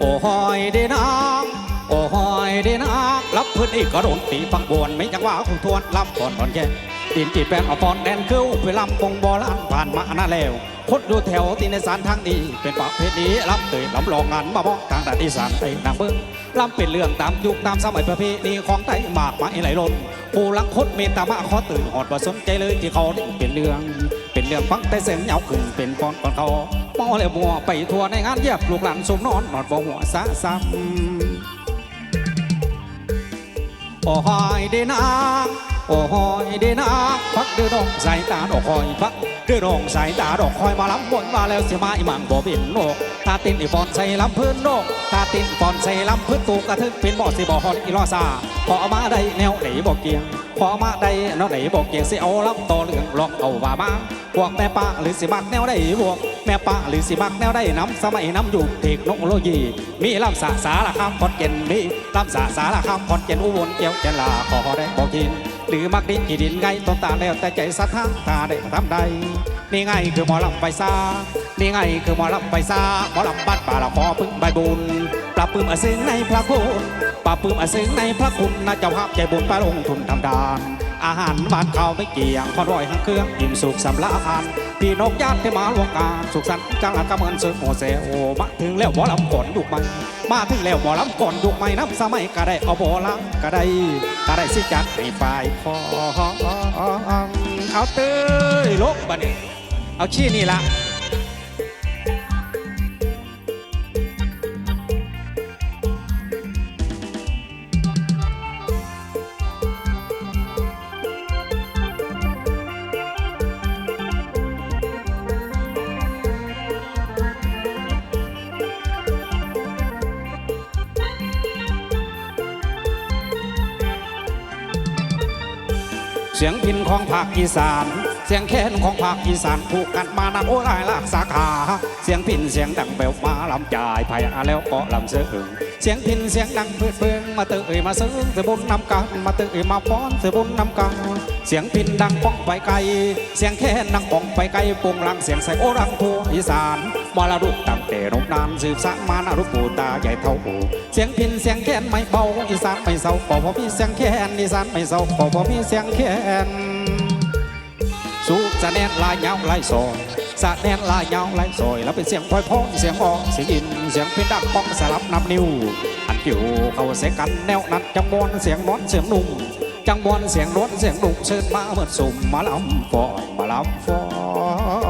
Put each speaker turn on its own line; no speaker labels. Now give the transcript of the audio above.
โอ้หอยเดนางโอ้หอยเดนางรับพื้นอีกกระโดนตีฟังบวนไม่จังว่าคุณทวนลำก่อนก่อนแย่ดินจีดแปนเอาปอนแดนคือไปลำปงบอลานผ่านมาหน้าแล้วคดดูแถวตีในสารทางนี้ เป็นประเพณีลำเตยลำลองงานมาบอกทางด้านอีสานไอ้นางเบิ้งลำเป็นเรื่องตามยุคตามสมัยประเพณีของไทยมากมาไหลล้นผู้ลังคดเมตตามาขอตื่นหอดว่าสนใจเลยที่เขาเป็นเรื่อง เป็นเรื่องฟังแต่เส้นเหยาขึ้นเป็นฟอนก่อนเขา มอแล้วมัวไปทัวในงานเยียบลูกหลานสมนอนนอนบ่หัวสะซ้ำโอ้หอยเดนาง โอ้หอยเดนางพักเดือดองสายตาดอกคอยพักเดือดองสายตาดอกคอยมาล้ำบนมาแล้วเสียมาอีหมังบ่เป็นโนกตาตินอีฟอนใส่ลำพื้นโนกตาตินฟอนใส่ลำพื้นตูกกระทึกเป็นบ่อสิบ่ฮอนอีลอซาพอมาได้แนวไหนบ่เกียงพอมาได้แนวไหนบอกเกียงสิเอาลำต่อเรื่องลองเอาว่ามางพวกแม่ป้าหรือสิมักแนวใดบวกแม่ป้าหรือสิมักแนวใดน้ำสมัยน้ำอยู่เทคโนโลยีมีลำสาสารคามคอนเจนมีลำสาสารคามคอนเจนอุบลเกี่ยวเจนลาขอได้บอกกิน หรือมักดินกี่ดินไงต้นตาแล้วแต่ใจสัทธาตาได้ทำใดนี่ไงคือหมอลำไปซานี่ไงคือหมอลำไปซาหมอลำบ้านป่าละพอพึ่งใบบุญปรับปื้มอาซึ้งในพระคุณปรับปื้มอาซึ้งในพระคุณนะเจ้าภาพใจบุญไปลงทุนทำดาน อาหารบ้านเขาไม่เกี่ยงพอร่อยทั้งเครื่องอิ่มสุขสำราญพี่นกญาติที่มาร่วมงานสุขสันต์จังหลักกำเนินเสือโมเซโอมาถึงแล้วหมอลำก่อนยุกใหม่มาถึงแล้วหมอลำก่อนยุกใหม่น้ำสมัยก็ได้เอาหมอลำก็ได้ก็ได้สิจัดให้ฝ่ายคอเอาเต้ยลกบันี้เอาชี้นี่ละ สียงพินของภาคอีสาน เสียงแค้นของภาคอีสานผูกกันมานำโอ้ลายลากสาขา เสียงพินเสียงดังแปลวมาลำจ่ายไผ่อาแล้วก็ลำเสือเอิงเสียงพินเสียงดังเพื่อเพื่อมาเตยมาเสือเสือบุญนำกันมาเตยมาป้อนเสือบุญนำกัน เสียงพินดังป้องไปไกล เสียงแค้นดังป้องไปไกลปุงลังเสียงใส่โอรังทัวอีสานมรดกตั้งแต่นมนานสืบสานมานารุปูตาใหญ่เท่าปูเสียงพินเสียงแค้นไม่เบาอีสานไม่เศร้าก็เพราะมีเสียงแค้นอีสานไม่เศร้าก็เพราะมีเสียงแค้นสุขสะแนนลายเหงาลายซอยสะแนนลายเหงาลายซอยแล้วเป็นเสียงพลอยพ้องเสียงออกเสียงอินเสียงพลงดังป้องสลับนับนิ้วอันเกี่ยวเขาเสกันแนวนั้นจังมวนเสียงน้อนเสียงนุ่ง จังมวนเสียงน้อนเสียงนุ่งเชิญมาเหมือนสุ่มมาลำฟอนมาลำฟอน